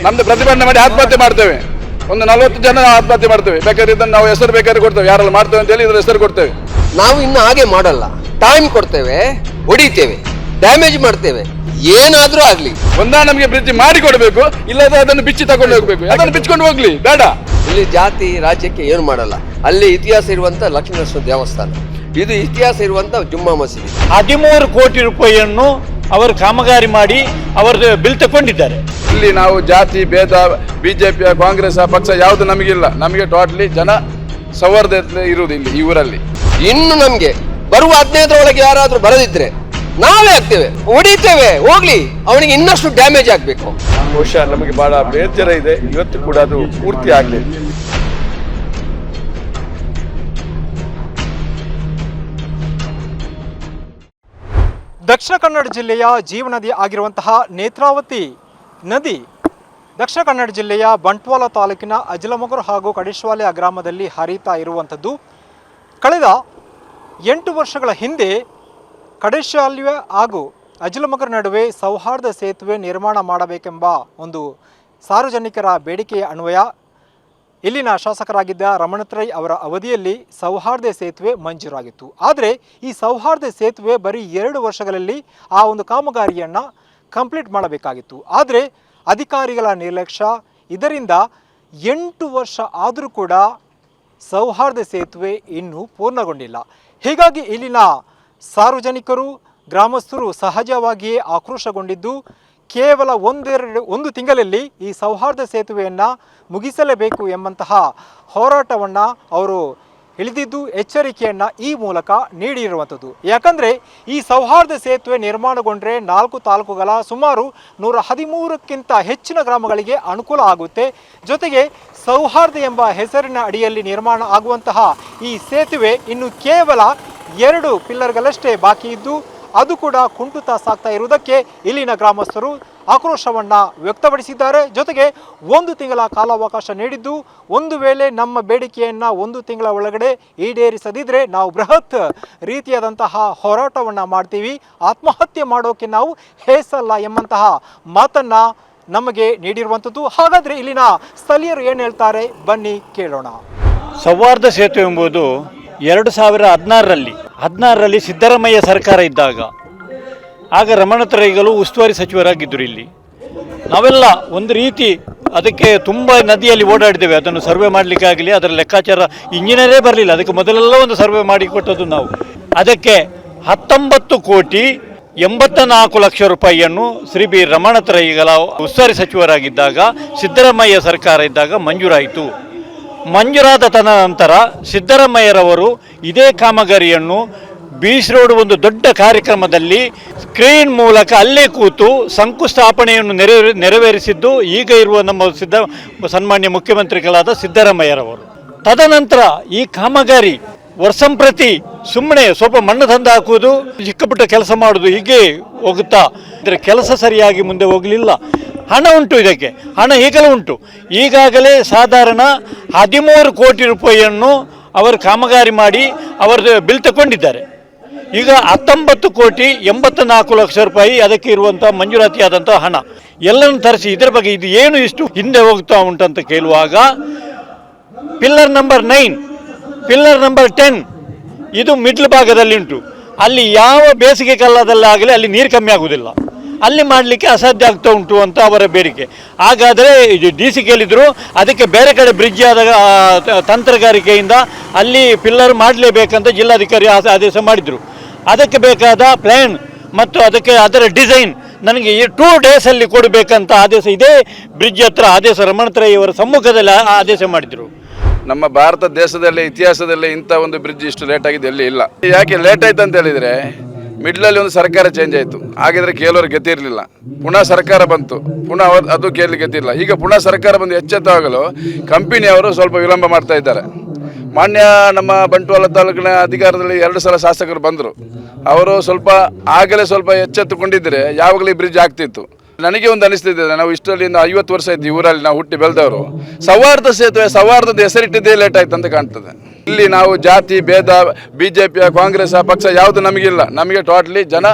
ನಮ್ದು ಪ್ರತಿಭಟನೆ ಮಾಡಿ ಆತ್ಮಹತ್ಯೆ ಮಾಡ್ತೇವೆ. ಒಂದು ನಲವತ್ತು ಜನ ಆತ್ಮಹತ್ಯೆ ಮಾಡ್ತೇವೆ. ಬೇಕಾದ್ರೆ ಇದನ್ನು ನಾವು ಹೆಸರು ಬೇಕಾದ್ರೆ ಕೊಡ್ತೇವೆ. ಯಾರೆಲ್ಲ ಮಾಡ್ತೇವೆ ಅಂತ ಹೇಳಿ ಇದ್ರ ಹೆಸರು ಕೊಡ್ತೇವೆ. ನಾವು ಇನ್ನು ಹಾಗೆ ಮಾಡಲ್ಲ. ಟೈಮ್ ಕೊಡ್ತೇವೆ ಹೊಡಿತೇವೆ ಡ್ಯಾಮೇಜ್ ಮಾಡ್ತೇವೆ. ಏನಾದ್ರೂ ಆಗ್ಲಿ. ಒಂದ ನಮಗೆ ಬ್ರಿಡ್ಜ್ ಮಾಡಿ ಕೊಡಬೇಕು ಇಲ್ಲದ ಅದನ್ನು ಬಿಚ್ಚಿ ತಗೊಂಡು ಹೋಗ್ಬೇಕು. ಅದನ್ನು ಬಿಚ್ಕೊಂಡು ಹೋಗ್ಲಿ ಬೇಡ. ಇಲ್ಲಿ ಜಾತಿ ರಾಜ್ಯಕ್ಕೆ ಏನು ಮಾಡಲ್ಲ. ಅಲ್ಲಿ ಇತಿಹಾಸ ಇರುವಂತ ಲಕ್ಷ್ಮೀನರಸಿಂಹ ದೇವಸ್ಥಾನ. ಇದು ಇತಿಹಾಸ ಇರುವಂತ ಜುಮ್ಮಾ ಮಸೀದಿ. ಹದಿಮೂರು ಕೋಟಿ ರೂಪಾಯಿಯನ್ನು ಅವರು ಕಾಮಗಾರಿ ಮಾಡಿ ಅವರದ್ದು ಬಿಲ್ ತಕೊಂಡಿದ್ದಾರೆ ಇಲ್ಲಿ ನಾವು ಜಾತಿ ಭೇದ ಬಿಜೆಪಿಯ ಕಾಂಗ್ರೆಸ್ ಪಕ್ಷ ಯಾವುದು ನಮಗಿಲ್ಲ. ನಮಗೆ ಟೋಟಲಿ ಜನ ಸೌಹಾರ್ದತೆ ಇರುವುದು ಇಲ್ಲಿ ಈ ಊರಲ್ಲಿ. ಇನ್ನು ನಮಗೆ ಬರುವ ಹದಿನೈದರೊಳಗೆ ಯಾರಾದರೂ ಬರದಿದ್ರೆ ನಾವೇ ಆಗ್ತೇವೆ ಹೊಡಿತೇವೆ ಹೋಗ್ಲಿ. ಅವನಿಗೆ ಇನ್ನಷ್ಟು ಡ್ಯಾಮೇಜ್ ಆಗ್ಬೇಕು. ಬಹುಶಃ ನಮಗೆ ಬಹಳ ಬೇಜಾರ ಇದೆ. ಇವತ್ತು ಕೂಡ ಅದು ಪೂರ್ತಿ ಆಗಲಿಲ್ಲ. ದಕ್ಷಿಣ ಕನ್ನಡ ಜಿಲ್ಲೆಯ ಜೀವನದಿ ಆಗಿರುವಂತಹ ನೇತ್ರಾವತಿ ನದಿ ದಕ್ಷಿಣ ಕನ್ನಡ ಜಿಲ್ಲೆಯ ಬಂಟ್ವಾಳ ತಾಲೂಕಿನ ಅಜಲಮಗರ್ ಹಾಗೂ ಕಡಿಶ್ವಾಲೆಯ ಗ್ರಾಮದಲ್ಲಿ ಹರಿತಾ ಇರುವಂಥದ್ದು. ಕಳೆದ ಎಂಟು ವರ್ಷಗಳ ಹಿಂದೆ ಕಡಿಶಾಲ್ಯ ಹಾಗೂ ಅಜಲಮಗರ ನಡುವೆ ಸೌಹಾರ್ದ ಸೇತುವೆ ನಿರ್ಮಾಣ ಮಾಡಬೇಕೆಂಬ ಒಂದು ಸಾರ್ವಜನಿಕರ ಬೇಡಿಕೆಯ ಅನ್ವಯ ಇಲ್ಲಿನ ಶಾಸಕರಾಗಿದ್ದ ರಮಣತ್ರೈ ಅವರ ಅವಧಿಯಲ್ಲಿ ಸೌಹಾರ್ದ ಸೇತುವೆ ಮಂಜೂರಾಗಿತ್ತು. ಆದರೆ ಈ ಸೌಹಾರ್ದ ಸೇತುವೆ ಬರೀ ಎರಡು ವರ್ಷಗಳಲ್ಲಿ ಆ ಒಂದು ಕಾಮಗಾರಿಯನ್ನು ಕಂಪ್ಲೀಟ್ ಮಾಡಬೇಕಾಗಿತ್ತು. ಆದರೆ ಅಧಿಕಾರಿಗಳ ನಿರ್ಲಕ್ಷ್ಯ, ಇದರಿಂದ ಎಂಟು ವರ್ಷ ಆದರೂ ಕೂಡ ಸೌಹಾರ್ದ ಸೇತುವೆ ಇನ್ನೂ ಪೂರ್ಣಗೊಂಡಿಲ್ಲ. ಹೀಗಾಗಿ ಇಲ್ಲಿನ ಸಾರ್ವಜನಿಕರು, ಗ್ರಾಮಸ್ಥರು ಸಹಜವಾಗಿಯೇ ಆಕ್ರೋಶಗೊಂಡಿದ್ದು ಕೇವಲ ಒಂದೆರಡು, ಒಂದು ತಿಂಗಳಲ್ಲಿ ಈ ಸೌಹಾರ್ದ ಸೇತುವೆಯನ್ನು ಮುಗಿಸಲೇಬೇಕು ಎಂಬಂತಹ ಹೋರಾಟವನ್ನು ಅವರು ಇಳಿದಿದ್ದು ಎಚ್ಚರಿಕೆಯನ್ನು ಈ ಮೂಲಕ ನೀಡಿರುವಂಥದ್ದು. ಯಾಕಂದರೆ ಈ ಸೌಹಾರ್ದ ಸೇತುವೆ ನಿರ್ಮಾಣಗೊಂಡರೆ ನಾಲ್ಕು ತಾಲೂಕುಗಳ ಸುಮಾರು ನೂರ ಹದಿಮೂರಕ್ಕಿಂತ ಹೆಚ್ಚಿನ ಗ್ರಾಮಗಳಿಗೆ ಅನುಕೂಲ ಆಗುತ್ತೆ. ಜೊತೆಗೆ ಸೌಹಾರ್ದ ಎಂಬ ಹೆಸರಿನ ಅಡಿಯಲ್ಲಿ ನಿರ್ಮಾಣ ಆಗುವಂತಹ ಈ ಸೇತುವೆ ಇನ್ನು ಕೇವಲ ಎರಡು ಪಿಲ್ಲರ್ಗಳಷ್ಟೇ ಬಾಕಿ ಇದ್ದು ಅದು ಕೂಡ ಕುಂಟುತ ಸಾಗ್ತಾ ಇರುವುದಕ್ಕೆ ಇಲ್ಲಿನ ಗ್ರಾಮಸ್ಥರು ಆಕ್ರೋಶವನ್ನು ವ್ಯಕ್ತಪಡಿಸಿದ್ದಾರೆ. ಜೊತೆಗೆ ಒಂದು ತಿಂಗಳ ಕಾಲಾವಕಾಶ ನೀಡಿದ್ದು ಒಂದು ವೇಳೆ ನಮ್ಮ ಬೇಡಿಕೆಯನ್ನು ಒಂದು ತಿಂಗಳ ಒಳಗಡೆ ಈಡೇರಿಸದಿದ್ದರೆ ನಾವು ಬೃಹತ್ ರೀತಿಯಾದಂತಹ ಹೋರಾಟವನ್ನು ಮಾಡ್ತೀವಿ. ಆತ್ಮಹತ್ಯೆ ಮಾಡೋಕೆ ನಾವು ಹೇಸಲ್ಲ ಎಂಬಂತಹ ಮಾತನ್ನು ನಮಗೆ ನೀಡಿರುವಂಥದ್ದು. ಹಾಗಾದರೆ ಇಲ್ಲಿನ ಸ್ಥಳೀಯರು ಏನು ಹೇಳ್ತಾರೆ? ಬನ್ನಿ ಕೇಳೋಣ. ಸೌಹಾರ್ದ ಸೇತುವೆ ಎಂಬುದು ಎರಡು ಸಾವಿರ ಹದಿನಾರರಲ್ಲಿ ಹದಿನಾರರಲ್ಲಿ ಸಿದ್ದರಾಮಯ್ಯ ಸರ್ಕಾರ ಇದ್ದಾಗ, ಆಗ ರಮಣತರೈಗಳು ಉಸ್ತುವಾರಿ ಸಚಿವರಾಗಿದ್ದರು ಇಲ್ಲಿ. ನಾವೆಲ್ಲ ಒಂದು ರೀತಿ ಅದಕ್ಕೆ ತುಂಬ ನದಿಯಲ್ಲಿ ಓಡಾಡಿದ್ದೇವೆ. ಅದನ್ನು ಸರ್ವೆ ಮಾಡಲಿಕ್ಕಾಗಲಿ ಅದರ ಲೆಕ್ಕಾಚಾರ ಇಂಜಿನಿಯರೇ ಬರಲಿಲ್ಲ. ಅದಕ್ಕೆ ಮೊದಲೆಲ್ಲ ಒಂದು ಸರ್ವೆ ಮಾಡಿ ಕೊಟ್ಟದ್ದು ನಾವು. ಅದಕ್ಕೆ ಹತ್ತೊಂಬತ್ತು ಕೋಟಿ ಎಂಬತ್ತ ನಾಲ್ಕು ಲಕ್ಷ ರೂಪಾಯಿಯನ್ನು ಶ್ರೀ ಬಿ ರಮಣತರೈಗಳ ಉಸ್ತುವಾರಿ ಸಚಿವರಾಗಿದ್ದಾಗ, ಸಿದ್ದರಾಮಯ್ಯ ಸರ್ಕಾರ ಇದ್ದಾಗ ಮಂಜೂರಾಯಿತು. ಮಂಜೂರಾದ ತದನಂತರ ಸಿದ್ದರಾಮಯ್ಯರವರು ಇದೇ ಕಾಮಗಾರಿಯನ್ನು ಬೀಚ್ ರೋಡ್ ಒಂದು ದೊಡ್ಡ ಕಾರ್ಯಕ್ರಮದಲ್ಲಿ ಸ್ಕ್ರೀನ್ ಮೂಲಕ ಅಲ್ಲೇ ಕೂತು ಶಂಕುಸ್ಥಾಪನೆಯನ್ನು ನೆರವೇ ನೆರವೇರಿಸಿದ್ದು ಈಗ ಇರುವ ನಮ್ಮ ಸಿದ್ದ, ಸನ್ಮಾನ್ಯ ಮುಖ್ಯಮಂತ್ರಿಗಳಾದ ಸಿದ್ದರಾಮಯ್ಯರವರು. ತದನಂತರ ಈ ಕಾಮಗಾರಿ ವರ್ಷಂಪ್ರತಿ ಸುಮ್ಮನೆ ಸ್ವಲ್ಪ ಮಣ್ಣು ತಂದು ಹಾಕುವುದು, ಚಿಕ್ಕ ಪುಟ್ಟ ಕೆಲಸ ಮಾಡುವುದು ಹೀಗೆ ಹೋಗುತ್ತಾ, ಇದರ ಕೆಲಸ ಸರಿಯಾಗಿ ಮುಂದೆ ಹೋಗಲಿಲ್ಲ. ಹಣ ಉಂಟು ಇದಕ್ಕೆ. ಹಣ ಈಗಲೂ ಉಂಟು. ಈಗಾಗಲೇ ಸಾಧಾರಣ ಹದಿಮೂರು ಕೋಟಿ ರೂಪಾಯಿಯನ್ನು ಅವರು ಕಾಮಗಾರಿ ಮಾಡಿ ಅವರದ್ದು ಬಿಲ್ ತಗೊಂಡಿದ್ದಾರೆ ಈಗ ಹತ್ತೊಂಬತ್ತು ಕೋಟಿ ಎಂಬತ್ತ ನಾಲ್ಕು ಲಕ್ಷ ರೂಪಾಯಿ ಅದಕ್ಕೆ ಇರುವಂಥ ಮಂಜೂರಾತಿಯಾದಂಥ ಹಣ. ಎಲ್ಲರನ್ನು ತರಿಸಿ ಇದರ ಬಗ್ಗೆ ಇದು ಏನು ಇಷ್ಟು ಹಿಂದೆ ಹೋಗ್ತಾ ಉಂಟಂತ ಕೇಳುವಾಗ pillar number nine, pillar number ten ಇದು ಮಿಡ್ಲ್ ಭಾಗದಲ್ಲಿ ಉಂಟು. ಅಲ್ಲಿ ಯಾವ ಬೇಸಿಗೆ ಕಾಲದಲ್ಲಾಗಲಿ ಅಲ್ಲಿ ನೀರು ಕಮ್ಮಿ ಆಗುವುದಿಲ್ಲ. ಅಲ್ಲಿ ಮಾಡಲಿಕ್ಕೆ ಅಸಾಧ್ಯ ಆಗ್ತಾ ಉಂಟು ಅಂತ ಅವರ ಬೇಡಿಕೆ. ಹಾಗಾದರೆ ಇದು ಡಿ ಸಿ ಕೇಳಿದರು ಅದಕ್ಕೆ ಬೇರೆ ಕಡೆ ಬ್ರಿಡ್ಜ್ ಆದ ಆ, ತ- ತಂತ್ರಗಾರಿಕೆಯಿಂದ ಅಲ್ಲಿ ಪಿಲ್ಲರ್ ಮಾಡಲೇಬೇಕಂತ ಜಿಲ್ಲಾಧಿಕಾರಿ ಆದೇಶ ಮಾಡಿದರು. ಅದಕ್ಕೆ ಬೇಕಾದ ಪ್ಲ್ಯಾನ್ ಮತ್ತು ಅದಕ್ಕೆ ಅದರ ಡಿಸೈನ್ ನನಗೆ ಈ ಟೂ ಡೇಸಲ್ಲಿ ಕೊಡಬೇಕಂತ ಆದೇಶ ಇದೇ. ಬ್ರಿಡ್ಜ್ ಹತ್ರ ಆದೇಶ ರಮಣತ್ರಯವರ ಸಮ್ಮುಖದಲ್ಲಿ ಆದೇಶ ಮಾಡಿದರು. ನಮ್ಮ ಭಾರತ ದೇಶದಲ್ಲಿ ಇತಿಹಾಸದಲ್ಲಿ ಇಂಥ ಒಂದು ಬ್ರಿಡ್ಜ್ ಇಷ್ಟು ಲೇಟ್ ಆಗಿದೆ ಎಲ್ಲಿ ಇಲ್ಲ. ಯಾಕೆ ಲೇಟ್ ಆಯ್ತು ಅಂತ ಹೇಳಿದ್ರೆ ಮಿಡ್ಲಲ್ಲಿ ಒಂದು ಸರ್ಕಾರ ಚೇಂಜ್ ಆಯಿತು. ಹಾಗಿದ್ರೆ ಗತಿ ಇರಲಿಲ್ಲ. ಪುನಃ ಸರ್ಕಾರ ಬಂತು. ಪುನಃ ಅವರು, ಅದು ಗತಿ ಇಲ್ಲ ಈಗ ಪುನಃ ಸರ್ಕಾರ ಬಂದು ಎಚ್ಚೆತ್ತಾಗಲು ಕಂಪನಿಯವರು ಸ್ವಲ್ಪ ವಿಳಂಬ ಮಾಡ್ತಾ ಇದ್ದಾರೆ. ಮಾನ್ಯ ನಮ್ಮ ಬಂಟ್ವಾಳ ತಾಲೂಕಿನ ಅಧಿಕಾರದಲ್ಲಿ ಎರಡು ಸಲ ಶಾಸಕರು ಬಂದರು. ಅವರು ಸ್ವಲ್ಪ ಆಗಲೇ ಸ್ವಲ್ಪ ಎಚ್ಚೆತ್ತುಕೊಂಡಿದ್ದರೆ ಯಾವಾಗಲೂ ಬ್ರಿಡ್ಜ್ ಆಗ್ತಿತ್ತು. ನನಗೆ ಒಂದು ಅನಿಸ್ತಿದೆ, ನಾವು ಇಷ್ಟರಲ್ಲಿ ಇನ್ನು ಐವತ್ತು ವರ್ಷ ಇದ್ದೀವಿ, ಊರಲ್ಲಿ ನಾವು ಹುಟ್ಟಿ ಬೆಳೆದವರು. ಸೌಹಾರ್ದ ಸೇತುವೆ, ಸೌಹಾರ್ದದ ಹೆಸರಿಟ್ಟಿದ್ದೇ ಲೇಟ್ ಆಯ್ತು ಅಂತ ಕಾಣ್ತದೆ. ಇಲ್ಲಿ ನಾವು ಜಾತಿ, ಭೇದ, ಬಿಜೆಪಿ, ಕಾಂಗ್ರೆಸ್ ಪಕ್ಷ ಯಾವುದು ನಮಗಿಲ್ಲ. ನಮಗೆ ಟೋಟಲಿ ಜನ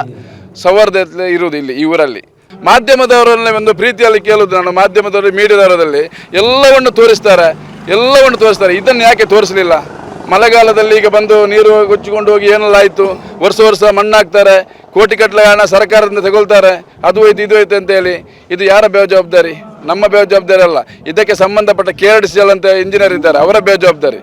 ಸೌಹಾರ್ದತೆ ಇರುವುದು ಇಲ್ಲಿ, ಈ ಊರಲ್ಲಿ. ಮಾಧ್ಯಮದವರಲ್ಲಿ ಒಂದು ಪ್ರೀತಿಯಲ್ಲಿ ಕೇಳುದು ನಾನು ಮಾಧ್ಯಮದವರು ಮೀಡಿಯಾದವರಲ್ಲಿ ಎಲ್ಲವನ್ನು ತೋರಿಸ್ತಾರೆ ಎಲ್ಲವನ್ನು ತೋರಿಸ್ತಾರೆ. ಇದನ್ನು ಯಾಕೆ ತೋರಿಸಲಿಲ್ಲ? ಮಳೆಗಾಲದಲ್ಲಿ ಈಗ ಬಂದು ನೀರು ಗುಚ್ಚಿಕೊಂಡು ಹೋಗಿ ಏನೆಲ್ಲ ಆಯಿತು? ವರ್ಷ ವರ್ಷ ಮಣ್ಣಾಗ್ತಾರೆ ಕೋಟಿ ಕಟ್ಟಲೆ ಹಣ ಸರ್ಕಾರದಿಂದ ತಗೊಳ್ತಾರೆ. ಅದು ಹೋಯ್ತು, ಇದು ಹೋಯ್ತು ಅಂತ ಹೇಳಿ. ಇದು ಯಾರ ಬೇಜವಾಬ್ದಾರಿ? ನಮ್ಮ ಬೇಜವಾಬ್ದಾರಿ ಅಲ್ಲ. ಇದಕ್ಕೆ ಸಂಬಂಧಪಟ್ಟ ಕೆ ಆರ್ ಡಿ ಸಿ ಅಂತ ಇಂಜಿನಿಯರ್ ಇದ್ದಾರೆ, ಅವರ ಬೇಜವಾಬ್ದಾರಿ.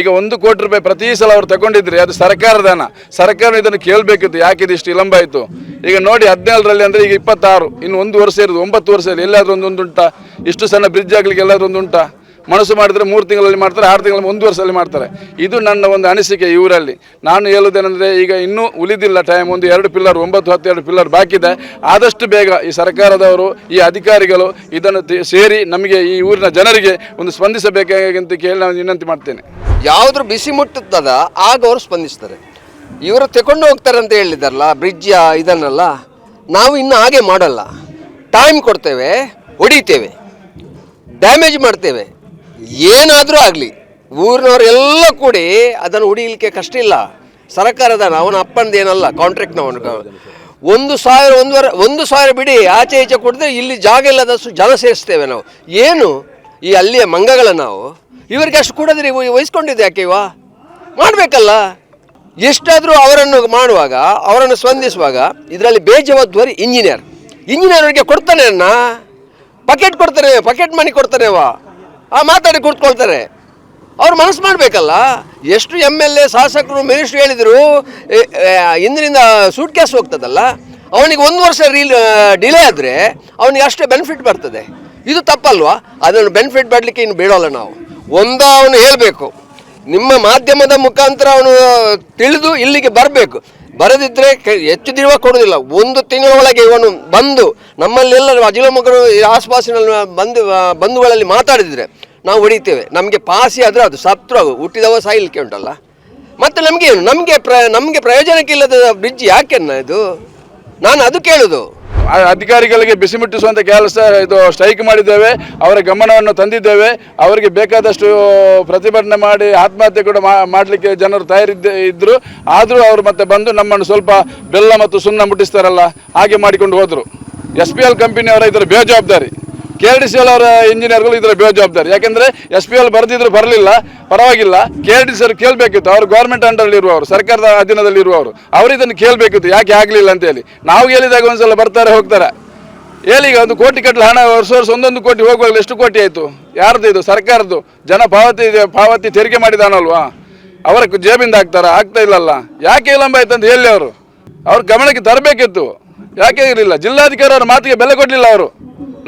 ಈಗ ಒಂದು ಕೋಟಿ ರೂಪಾಯಿ ಪ್ರತಿ ಸಲ ಅವ್ರು ತಗೊಂಡಿದ್ರಿ ಅದು ಸರ್ಕಾರದ ಹಣ. ಸರ್ಕಾರ ಇದನ್ನು ಕೇಳಬೇಕಿತ್ತು, ಯಾಕೆ ಇದು ಇಷ್ಟು ವಿಳಂಬ ಆಯಿತು? ಈಗ ನೋಡಿ ಹದಿನೇಳರಲ್ಲಿ ಅಂದರೆ ಈಗ ಇಪ್ಪತ್ತಾರು, ಇನ್ನು ಒಂದು ವರ್ಷ ಇರೋದು, ಒಂಬತ್ತು ವರ್ಷ ಎಲ್ಲಾದ್ರೂ ಒಂದು ಒಂದು ಉಂಟಾ? ಇಷ್ಟು ಸಣ್ಣ ಬ್ರಿಡ್ಜ್ ಆಗಲಿಕ್ಕೆ ಎಲ್ಲಾದರೂ ಒಂದು ಉಂಟಾ? ಮನಸ್ಸು ಮಾಡಿದರೆ ಮೂರು ತಿಂಗಳಲ್ಲಿ ಮಾಡ್ತಾರೆ, ಆರು ತಿಂಗಳಲ್ಲಿ ಒಂದು ವರ್ಷದಲ್ಲಿ ಮಾಡ್ತಾರೆ. ಇದು ನನ್ನ ಒಂದು ಅನಿಸಿಕೆ ಇವರಲ್ಲಿ ನಾನು ಹೇಳುವುದೇನೆಂದರೆ ಈಗ ಇನ್ನೂ ಉಳಿದಿಲ್ಲ ಟೈಮ್ ಒಂದು ಎರಡು ಪಿಲ್ಲರ್, ಒಂಬತ್ತು, ಹತ್ತು, ಎರಡು ಪಿಲ್ಲರ್ ಬಾಕಿದೆ ಆದಷ್ಟು ಬೇಗ ಈ ಸರ್ಕಾರದವರು, ಈ ಅಧಿಕಾರಿಗಳು ಇದನ್ನು ಸೇರಿ ನಮಗೆ ಈ ಊರಿನ ಜನರಿಗೆ ಒಂದು ಸ್ಪಂದಿಸಬೇಕಾಗಂತ ಕೇಳಿ ನಾನು ವಿನಂತಿ ಮಾಡ್ತೇನೆ. ಯಾವುದ್ರ ಬಿಸಿ ಮುಟ್ಟುತ್ತದ, ಆಗ ಅವರು ಸ್ಪಂದಿಸ್ತಾರೆ. ಇವರು ತಗೊಂಡು ಹೋಗ್ತಾರೆ ಅಂತ ಹೇಳಿದಾರಲ್ಲ ಬ್ರಿಡ್ಜ್ ಇದನ್ನೆಲ್ಲ, ನಾವು ಇನ್ನು ಹಾಗೆ ಮಾಡಲ್ಲ. ಟೈಮ್ ಕೊಡ್ತೇವೆ, ಹೊಡಿತೇವೆ. ಡ್ಯಾಮೇಜ್ ಮಾಡ್ತೇವೆ. ಏನಾದರೂ ಆಗಲಿ ಊರಿನವರೆಲ್ಲ ಕೂಡಿ ಅದನ್ನು ಉಡಿಲಿಕ್ಕೆ ಕಷ್ಟ ಇಲ್ಲ. ಸರ್ಕಾರದ ಅವನ ಅಪ್ಪಂದೇನಲ್ಲ ಕಾಂಟ್ರಾಕ್ಟ್ನವನು ಒಂದು ಸಾವಿರ ಒಂದುವರೆ ಒಂದು ಸಾವಿರ ಬಿಡಿ ಆಚೆ ಈಚೆ ಕೊಡಿದ್ರೆ ಇಲ್ಲಿ ಜಾಗ ಇಲ್ಲದಷ್ಟು ಜನ ಸೇರಿಸ್ತೇವೆ ನಾವು. ಏನು ಈ ಅಲ್ಲಿಯ ಮಂಗಗಳ ನಾವು? ಇವರಿಗೆ ಅಷ್ಟು ಕೊಡೋದ್ರಿ ವಹಿಸ್ಕೊಂಡಿದ್ದೆ ಯಾಕೆ ಇವ? ಮಾಡಬೇಕಲ್ಲ. ಎಷ್ಟಾದರೂ ಅವರನ್ನು ಮಾಡುವಾಗ, ಅವರನ್ನು ಸ್ಪಂದಿಸುವಾಗ ಇದರಲ್ಲಿ ಬೇಜವಾಬ್ದಾರಿ ಇಂಜಿನಿಯರ್ ಇಂಜಿನಿಯರ್ ಅವರಿಗೆ ಕೊಡ್ತಾನೆ ಅನ್ನ ಪಕೆಟ್ ಕೊಡ್ತಾರೆ ಪಕೆಟ್ ಮನಿ ಕೊಡ್ತಾನೆ ಅವ. ಆ ಮಾತಾಡಿ ಕೊಡ್ಕೊಳ್ತಾರೆ ಅವ್ರು ಮನಸ್ಸು ಮಾಡಬೇಕಲ್ಲ. ಎಷ್ಟು ಎಂ ಎಲ್ ಎ ಶಾಸಕರು ಮಿನಿಸ್ಟ್ರು ಹೇಳಿದರು ಇಂದಿನಿಂದ ಸೂಟ್ ಕೇಸ್ ಹೋಗ್ತದಲ್ಲ, ಅವನಿಗೆ ಒಂದು ವರ್ಷ ರೀಲ್ ಡಿಲೇ ಆದರೆ ಅವನಿಗೆ ಅಷ್ಟೇ ಬೆನಿಫಿಟ್ ಬರ್ತದೆ. ಇದು ತಪ್ಪಲ್ವಾ? ಅದನ್ನು ಬೆನಿಫಿಟ್ ಬರಲಿಕ್ಕೆ ಇನ್ನು ಬೇಡಲ್ಲ ನಾವು. ಒಂದ ಅವನು ಹೇಳಬೇಕು. ನಿಮ್ಮ ಮಾಧ್ಯಮದ ಮುಖಾಂತರ ಅವನು ತಿಳಿದು ಇಲ್ಲಿಗೆ ಬರಬೇಕು. ಬರದಿದ್ದರೆ ಹೆಚ್ಚು ದಿನ ಕೊಡೋದಿಲ್ಲ ಒಂದು ತಿಂಗಳ ಒಳಗೆ ಇವನು ಬಂದು ನಮ್ಮಲ್ಲೆಲ್ಲ ಅಜಿಲ ಮಗರು ಈ ಆಸ್ಪಾಸಿನಲ್ಲಿ ಬಂದು ಬಂಧುಗಳಲ್ಲಿ ಮಾತಾಡಿದರೆ ನಾವು ಹೊಡಿತೇವೆ. ನಮಗೆ ಪಾಸಿ ಆದರೆ ಅದು ಸತ್ರು ಹುಟ್ಟಿದವ ಸಾಯಿಲಿಕ್ಕೆ ಉಂಟಲ್ಲ. ಮತ್ತು ನಮಗೆ ನಮಗೆ ಪ್ರ ನಮಗೆ ಪ್ರಯೋಜನಕ್ಕಿಲ್ಲದ ಬ್ರಿಡ್ಜ್ ಯಾಕೆನ್ನ ಇದು? ನಾನು ಅದು ಕೇಳುದು. ಅಧಿಕಾರಿಗಳಿಗೆ ಬಿಸಿ ಮುಟ್ಟಿಸುವಂಥ ಕೆಲಸ ಇದು ಸ್ಟ್ರೈಕ್ ಮಾಡಿದ್ದೇವೆ. ಅವರ ಗಮನವನ್ನು ತಂದಿದ್ದೇವೆ. ಅವರಿಗೆ ಬೇಕಾದಷ್ಟು ಪ್ರತಿಭಟನೆ ಮಾಡಿ ಆತ್ಮಹತ್ಯೆ ಕೂಡ ಮಾಡಲಿಕ್ಕೆ ಜನರು ತಯಾರಿದ್ದ ಇದ್ದರು ಆದರೂ ಅವರು ಮತ್ತೆ ಬಂದು ನಮ್ಮನ್ನು ಸ್ವಲ್ಪ ಬೆಲ್ಲ ಮತ್ತು ಸುಣ್ಣ ಮುಟ್ಟಿಸ್ತಾರಲ್ಲ, ಹಾಗೆ ಮಾಡಿಕೊಂಡು ಹೋದರು. ಎಸ್ ಪಿ ಎಲ್ ಕಂಪನಿಯವರ ಇದರ ಬೇಜವಾಬ್ದಾರಿ. K R D C L ಅವರ ಇಂಜಿನಿಯರ್ಗಳು ಇದರ ಬೇಜವಾಬ್ದಾರಿ. ಯಾಕೆಂದರೆ ಎಸ್ ಪಿ ಎಲ್ ಬರೆದಿದ್ರು ಬರಲಿಲ್ಲ, ಪರವಾಗಿಲ್ಲ. ಕೆ ಆರ್ ಡಿ ಸಿ ಕೇಳಬೇಕಿತ್ತು, ಅವರು ಗೌರ್ಮೆಂಟ್ ಅಂಡರಲ್ಲಿ ಇರುವವರು, ಸರ್ಕಾರದ ಅಧೀನದಲ್ಲಿ ಇರುವವರು. ಅವರು ಇದನ್ನು ಕೇಳಬೇಕಿತ್ತು, ಯಾಕೆ ಆಗಲಿಲ್ಲ ಅಂತೇಳಿ ನಾವು ಹೇಳಿದಾಗ ಒಂದ್ಸಲ ಬರ್ತಾರೆ, ಹೋಗ್ತಾರೆ. ಹೇಳಿ ಒಂದು ಕೋಟಿ ಕಟ್ಟಲು ಹಣ ವರ್ಷ ವರ್ಷ ಒಂದೊಂದು ಕೋಟಿ ಹೋಗುವಾಗ ಎಷ್ಟು ಕೋಟಿ ಆಯಿತು? ಯಾರ್ದು ಇದು? ಸರ್ಕಾರದ್ದು? ಜನ ಪಾವತಿ ಪಾವತಿ ತೆರಿಗೆ ಮಾಡಿದ ಹಣ ಅವರ ಜೇಬಿಂದ ಹಾಕ್ತಾರ? ಆಗ್ತಾ ಇಲ್ಲಲ್ಲ. ಯಾಕೆ ವಿಳಂಬ ಆಯ್ತು ಅಂತ ಹೇಳಿ ಅವರು. ಅವ್ರ ಗಮನಕ್ಕೆ ತರಬೇಕಿತ್ತು. ಯಾಕೆ ಇರಲಿಲ್ಲ? ಜಿಲ್ಲಾಧಿಕಾರಿ ಅವರ ಮಾತಿಗೆ ಬೆಲೆ ಕೊಡಲಿಲ್ಲ ಅವರು.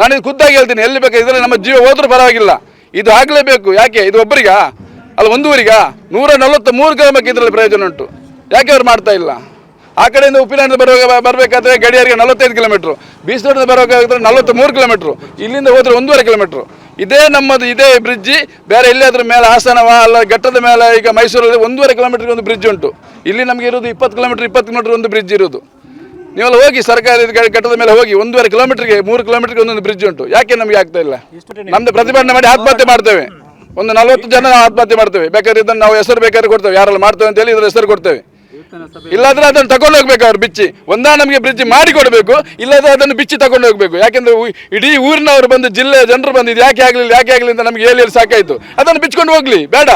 ನಾನು ಇದು ಖುದ್ದಾಗಿ ಹೇಳ್ತೀನಿ, ಎಲ್ಲಿ ಬೇಕು ಇದರಲ್ಲಿ ನಮ್ಮ ಜೀವ ಹೋದ್ರೂ ಪರವಾಗಿಲ್ಲ. ಇದು ಆಗಲೇಬೇಕು, ಯಾಕೆ? ಇದು ಒಬ್ಬರಿಗಾ? ಅಲ್ಲ ಒಂದೂವರಿಗಾ ನೂರ ನಲವತ್ತ ಮೂರು ಗ್ರಾಮಕ್ಕೆ ಇದರಲ್ಲಿ ಪ್ರಯೋಜನ ಉಂಟು. ಯಾಕೆ ಅವ್ರು ಮಾಡ್ತಾ ಇಲ್ಲ? ಆ ಕಡೆಯಿಂದ ಉಪ್ಪಿನಿಂದ ಬರುವಾಗ ಬರಬೇಕಾದ್ರೆ ಗಡಿಯಾರಿಗೆ ನಲವತ್ತೈದು ಕಿಲೋಮೀಟ್ರು. ಬೀಸೋಡಿಂದ ಬರಬೇಕಾದ್ರೆ ನಲವತ್ತು ಮೂರು ಕಿಲೋಮೀಟ್ರು. ಇಲ್ಲಿಂದ ಹೋದ್ರೆ ಒಂದೂವರೆ ಕಿಲೋಮೀಟ್ರು. ಇದೇ ನಮ್ಮದು, ಇದೇ ಬ್ರಿಡ್ಜಿ. ಬೇರೆ ಎಲ್ಲಿಯಾದ್ರೂ ಮೇಲೆ ಹಾಸನವ, ಅಲ್ಲ ಘಟ್ಟದ ಮೇಲೆ ಈಗ ಮೈಸೂರಲ್ಲಿ ಒಂದೂವರೆ ಕಿಲೋಮೀಟ್ರಿಗೆ ಒಂದು ಬ್ರಿಡ್ಜ್ ಉಂಟು. ಇಲ್ಲಿ ನಮಗೆ ಇರೋದು ಇಪ್ಪತ್ತು ಕಿಲೋಮೀಟ್ರ್ ಇಪ್ಪತ್ತು ಕಿಲೋಮೀಟ್ರ್ ಒಂದು ಬ್ರಿಡ್ಜ್ ಇರೋದು ನೀವೆಲ್ಲ ಹೋಗಿ ಸರ್ಕಾರಿ ಕಟ್ಟದ ಮೇಲೆ ಹೋಗಿ ಒಂದೂವರೆ ಕಿಲೋಮೀಟರ್ಗೆ ಮೂರು ಕಿಲೋಮೀಟರ್ಗೆ ಒಂದೊಂದು ಬ್ರಿಡ್ಜ್ ಉಂಟು. ಯಾಕೆ ನಮಗೆ ಆಗ್ತಾ ಇಲ್ಲ? ನಮ್ದು ಪ್ರತಿಭಟನೆ ಮಾಡಿ ಆತ್ಮಹತ್ಯೆ ಮಾಡ್ತೇವೆ. ಒಂದು ನಲವತ್ತು ಜನ ಆತ್ಮಹತ್ಯೆ ಮಾಡ್ತೇವೆ. ಬೇಕಾದ್ರೆ ಇದನ್ನು ನಾವು ಹೆಸರು ಬೇಕಾದ್ರೆ ಕೊಡ್ತೇವೆ. ಯಾರೆಲ್ಲ ಮಾಡ್ತೇವೆ ಅಂತ ಹೇಳಿ ಇದ್ರ ಹೆಸರು ಕೊಡ್ತೇವೆ. ಇಲ್ಲಾದ್ರೆ ಅದನ್ನು ತಗೊಂಡು ಹೋಗ್ಬೇಕು ಅವ್ರು ಬಿಚ್ಚಿ. ಒಂದಾ ನಮಗೆ ಬ್ರಿಡ್ಜ್ ಮಾಡಿ ಕೊಡಬೇಕು ಇಲ್ಲಾದ್ರೆ ಅದನ್ನು ಬಿಚ್ಚಿ ತಗೊಂಡು ಹೋಗ್ಬೇಕು. ಯಾಕೆಂದ್ರೆ ಇಡೀ ಊರಿನವರು ಬಂದು ಜಿಲ್ಲೆಯ ಜನರು ಬಂದು ಇದು ಯಾಕೆ ಆಗಲಿಲ್ಲ ಯಾಕೆ ಆಗಲಿಲ್ಲ ಅಂತ ನಮಗೆ ಹೇಳಿ ಸಾಕಾಯ್ತು. ಅದನ್ನು ಬಿಚ್ಕೊಂಡು ಹೋಗ್ಲಿ ಬೇಡ.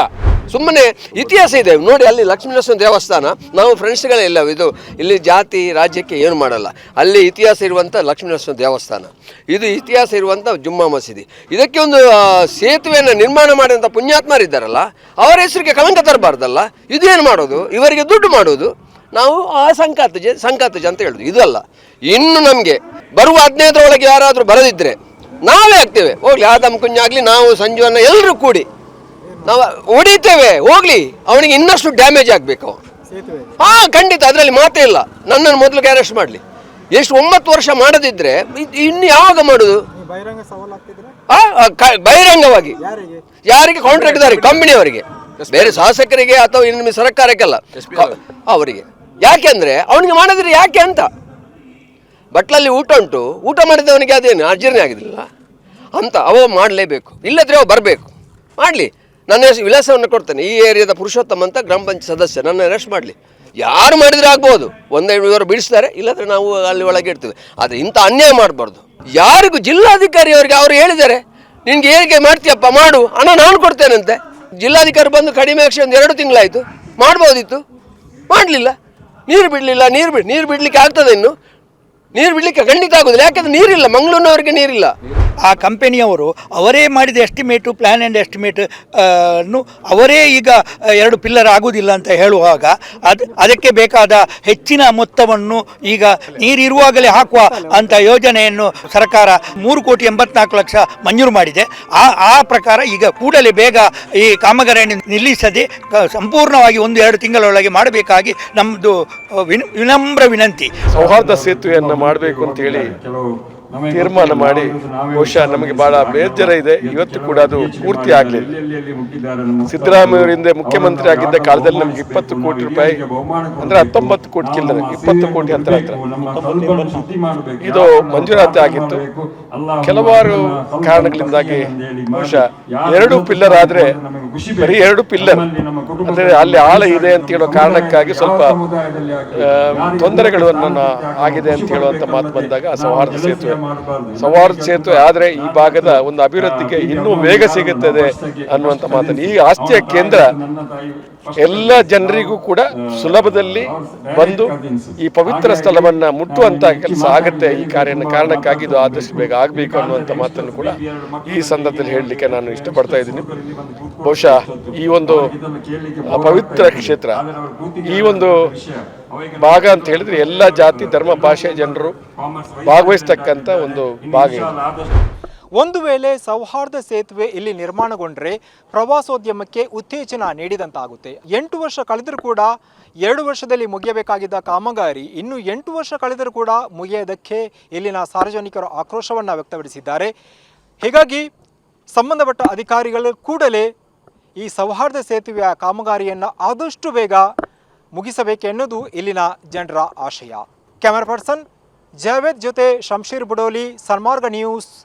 ಸುಮ್ಮನೆ ಇತಿಹಾಸ ಇದೆ. ನೋಡಿ, ಅಲ್ಲಿ ಲಕ್ಷ್ಮೀನರಸಿಂಹ ದೇವಸ್ಥಾನ. ನಾವು ಫ್ರೆಂಡ್ಸ್ಗಳೆಲ್ಲ ಇದು ಇಲ್ಲಿ ಜಾತಿ, ರಾಜ್ಯಕ್ಕೆ ಏನು ಮಾಡಲ್ಲ. ಅಲ್ಲಿ ಇತಿಹಾಸ ಇರುವಂಥ ಲಕ್ಷ್ಮೀನರಸಿಂಹ ದೇವಸ್ಥಾನ. ಇದು ಇತಿಹಾಸ ಇರುವಂಥ ಜುಮ್ಮಾ ಮಸೀದಿ. ಇದಕ್ಕೆ ಒಂದು ಸೇತುವೆಯನ್ನು ನಿರ್ಮಾಣ ಮಾಡಿದಂಥ ಪುಣ್ಯಾತ್ಮರಿದ್ದಾರಲ್ಲ, ಅವರ ಹೆಸರಿಗೆ ಕಳಂಕ ತರಬಾರ್ದಲ್ಲ. ಇದೇನು ಮಾಡೋದು? ಇವರಿಗೆ ದುಡ್ಡು ಮಾಡೋದು. ನಾವು ಆ ಸಂಕಾತ ಜ ಸಂಕಾತ ಜ ಅಂತ ಹೇಳೋದು. ಅಲ್ಲ. ಇನ್ನು ನಮಗೆ ಬರುವ ಹದಿನೈದರೊಳಗೆ ಯಾರಾದರೂ ಬರದಿದ್ದರೆ ನಾವೇ ಆಗ್ತೇವೆ. ಹೋಗ್ಲಿ, ಆದಮ್ ಕುಂಜಾಗಲಿ ನಾವು ಸಂಜುವನ್ನ ಎಲ್ಲರೂ ಕೂಡಿ ನಾವು ಹೊಡಿತೇವೆ ಹೋಗ್ಲಿ. ಅವನಿಗೆ ಇನ್ನಷ್ಟು ಡ್ಯಾಮೇಜ್ ಆಗಬೇಕು. ಹಾ ಖಂಡಿತ ಅದರಲ್ಲಿ ಮಾತೇ ಇಲ್ಲ. ನನ್ನನ್ನು ಮೊದಲು ಅರೆಸ್ಟ್ ಮಾಡಲಿ. ಎಷ್ಟು ಒಂಬತ್ತು ವರ್ಷ ಮಾಡದಿದ್ರೆ ಇನ್ನು ಯಾವಾಗ ಮಾಡುದು? ಬಹಿರಂಗವಾಗಿ. ಯಾರಿಗೆ ಇದ್ದಾರೆ ಕಂಪನಿಯವರಿಗೆ ಬೇರೆ ಶಾಸಕರಿಗೆ ಅಥವಾ ಇನ್ನು ಸರ್ಕಾರಕ್ಕೆಲ್ಲ. ಅವರಿಗೆ. ಅವರಿಗೆ ಯಾಕೆಂದ್ರೆ ಅವನಿಗೆ ಮಾಡಿದ್ರೆ ಯಾಕೆ ಅಂತ. ಬಟ್ಲಲ್ಲಿ ಊಟ ಉಂಟು. ಊಟ ಮಾಡಿದವನಿಗೆ ಅದೇನು ಅಜೀರ್ಣ ಆಗಿದಿಲ್ಲ. ಅಂತ ಅವ ಮಾಡಲೇಬೇಕು. ಇಲ್ಲದ್ರೆ ಅವ ಬರಬೇಕು. ಮಾಡಲಿ. ನನ್ನ ವಿಳಾಸವನ್ನು ಕೊಡ್ತೇನೆ. ಈ ಏರಿಯಾದ ಪುರುಷೋತ್ತಮ ಅಂತ ಗ್ರಾಮ ಪಂಚಾಯತ್ ಸದಸ್ಯ. ನನ್ನ ಅರೆಸ್ಟ್ ಮಾಡಲಿ. ಯಾರು ಮಾಡಿದರೆ ಆಗ್ಬೋದು. ಒಂದೆರಡು ಇವರು ಬಿಡಿಸ್ತಾರೆ ಇಲ್ಲಾಂದರೆ ನಾವು ಅಲ್ಲಿ ಒಳಗೆ ಇರ್ತೀವಿ ಆದರೆ ಇಂಥ ಅನ್ಯಾಯ ಮಾಡಬಾರ್ದು. ಯಾರಿಗೂ ಜಿಲ್ಲಾಧಿಕಾರಿ ಅವರಿಗೆ ಅವರು ಹೇಳಿದ್ದಾರೆ, ನಿನಗೆ ಹೇಗೆ ಮಾಡ್ತೀಯಪ್ಪ, ಮಾಡು. ಹಣ ನಾನು ಕೊಡ್ತೇನಂತೆ. ಜಿಲ್ಲಾಧಿಕಾರಿ ಬಂದು ಕಡಿಮೆ ಆಕ್ಷಿ ಒಂದು ಎರಡು ತಿಂಗಳಾಯಿತು. ಮಾಡ್ಬೋದಿತ್ತು. ಮಾಡಲಿಲ್ಲ. ನೀರು ಬಿಡಲಿಲ್ಲ, ನೀರು ಬಿಡಿ ನೀರು ಬಿಡಲಿಕ್ಕೆ ಆಗ್ತದೆ ಇನ್ನು. ನೀರು ಬಿಡಲಿಕ್ಕೆ ಖಂಡಿತ ಆಗೋದಿಲ್ಲ. ಯಾಕೆಂದರೆ ನೀರಿಲ್ಲ. ಮಂಗಳೂರಿನವರಿಗೆ ನೀರಿಲ್ಲ. ಆ ಕಂಪನಿಯವರು ಅವರೇ ಮಾಡಿದ ಎಸ್ಟಿಮೇಟು ಪ್ಲ್ಯಾನ್ ಆ್ಯಂಡ್ ಎಸ್ಟಿಮೇಟ್ ಅನ್ನು ಅವರೇ ಈಗ ಎರಡು ಪಿಲ್ಲರ್ ಆಗುವುದಿಲ್ಲ ಅಂತ ಹೇಳುವಾಗ ಅದು ಅದಕ್ಕೆ ಬೇಕಾದ ಹೆಚ್ಚಿನ ಮೊತ್ತವನ್ನು ಈಗ ನೀರಿರುವಾಗಲೇ ಹಾಕುವ ಅಂತ ಯೋಜನೆಯನ್ನು ಸರ್ಕಾರ ಮೂರು ಕೋಟಿ ಎಂಬತ್ನಾಲ್ಕು ಲಕ್ಷ ಮಂಜೂರು ಮಾಡಿದೆ. ಆ ಆ ಪ್ರಕಾರ ಈಗ ಕೂಡಲೇ ಬೇಗ ಈ ಕಾಮಗಾರಿಯನ್ನು ನಿಲ್ಲಿಸದೆ ಸಂಪೂರ್ಣವಾಗಿ ಒಂದು ಎರಡು ತಿಂಗಳೊಳಗೆ ಮಾಡಬೇಕಾಗಿ ನಮ್ಮದು ವಿನ್ ವಿನಮ್ರ ವಿನಂತಿ. ಸೌಹಾರ್ದ ಸೇತುವೆಯನ್ನು ಮಾಡಬೇಕು ಅಂತ ಹೇಳಿ. ತೀರ್ಮಾನ ಮಾಡಿ ಬಹುಶಃ ನಮಗೆ ಬಹಳ ಬೇಜಾರ ಇದೆ. ಇವತ್ತು ಕೂಡ ಅದು ಪೂರ್ತಿ ಆಗಲಿಲ್ಲ. ಸಿದ್ದರಾಮಯ್ಯವರಿಂದ ಮುಖ್ಯಮಂತ್ರಿ ಆಗಿದ್ದ ಕಾಲದಲ್ಲಿ ನಮಗೆ ಇಪ್ಪತ್ತು ಕೋಟಿ ರೂಪಾಯಿ ಅಂದ್ರೆ ಹತ್ತೊಂಬತ್ತು ಕೋಟಿ ಚಿಲ್ಲರೆ ಇಪ್ಪತ್ತು ಕೋಟಿ ಹತ್ರ ಹತ್ರ. ಇದು ಮಂಜೂರಾತಿ ಆಗಿತ್ತು. ಕೆಲವಾರು ಕಾರಣಗಳಿಂದಾಗಿ ಬಹುಶಃ ಎರಡು ಪಿಲ್ಲರ್ ಆದ್ರೆ ಬರೀ ಎರಡು ಪಿಲ್ಲರ್. ಅಂದ್ರೆ ಅಲ್ಲಿ ಆಳ ಇದೆ ಅಂತ ಹೇಳೋ ಕಾರಣಕ್ಕಾಗಿ ಸ್ವಲ್ಪ ತೊಂದರೆಗಳು ತೊಂದರೆಗಳನ್ನು ಆಗಿದೆ ಅಂತ ಹೇಳುವಂತ ಮಾತು ಬಂದಾಗ ಆ ಸೌಹಾರ್ದ ಸೇತುವೆ. ಸೌಹಾರ್ದ ಸೇತುವೆ ಆದ್ರೆ ಈ ಭಾಗದ ಒಂದು ಅಭಿವೃದ್ಧಿಗೆ ಇನ್ನೂ ವೇಗ ಸಿಗುತ್ತದೆ ಅನ್ನುವಂತ ಮಾತನ್ನು ಈ ಆಸ್ತಿಯ ಕೇಂದ್ರ ಎಲ್ಲ ಜನರಿಗೂ ಕೂಡ ಸುಲಭದಲ್ಲಿ ಬಂದು ಈ ಪವಿತ್ರ ಸ್ಥಳವನ್ನ ಮುಟ್ಟುವಂತ ಕೆಲಸ ಆಗುತ್ತೆ ಈ ಕಾರ್ಯ ಕಾರಣಕ್ಕಾಗಿ ಇದು ಆದಷ್ಟು ಬೇಗ ಆಗಬೇಕು ಅನ್ನುವಂಥ ಮಾತನ್ನು ಕೂಡ ಈ ಸಂದರ್ಭದಲ್ಲಿ ಹೇಳಲಿಕ್ಕೆ ನಾನು ಇಷ್ಟಪಡ್ತಾ ಇದ್ದೀನಿ. ಬಹುಶಃ ಈ ಒಂದು ಪವಿತ್ರ ಕ್ಷೇತ್ರ ಈ ಒಂದು ಭಾಗ ಅಂತ ಹೇಳಿದ್ರೆ ಎಲ್ಲ ಜಾತಿ ಧರ್ಮ ಭಾಷೆ ಜನರು ಭಾಗವಹಿಸ್ತಕ್ಕಂಥ ಒಂದು ಭಾಗ ಒಂದು ವೇಳೆ ಸೌಹಾರ್ದ ಸೇತುವೆ ಇಲ್ಲಿ ನಿರ್ಮಾಣಗೊಂಡ್ರೆ ಪ್ರವಾಸೋದ್ಯಮಕ್ಕೆ ಉತ್ತೇಜನ ನೀಡಿದಂತಾಗುತ್ತೆ. ಎಂಟು ವರ್ಷ ಕಳೆದರೂ ಕೂಡ ಎರಡು ವರ್ಷದಲ್ಲಿ ಮುಗಿಯಬೇಕಾಗಿದ್ದ ಕಾಮಗಾರಿ ಇನ್ನು ಎಂಟು ವರ್ಷ ಕಳೆದರೂ ಕೂಡ ಮುಗಿಯದಕ್ಕೆ ಇಲ್ಲಿನ ಸಾರ್ವಜನಿಕರು ಆಕ್ರೋಶವನ್ನು ವ್ಯಕ್ತಪಡಿಸಿದ್ದಾರೆ. ಹೀಗಾಗಿ ಸಂಬಂಧಪಟ್ಟ ಅಧಿಕಾರಿಗಳು ಕೂಡಲೇ ಈ ಸೌಹಾರ್ದ ಸೇತುವೆಯ ಕಾಮಗಾರಿಯನ್ನು ಆದಷ್ಟು ಬೇಗ ಮುಗಿಸಬೇಕೆನ್ನುವುದು ಇಲ್ಲಿನ ಜನರ ಆಶಯ. ಕ್ಯಾಮರಾ ಪರ್ಸನ್ ಜಾವೇದ್ ಜೊತೆ ಶಂಶೀರ್ ಬುಡೋಲಿ, ಸನ್ಮಾರ್ಗ ನ್ಯೂಸ್.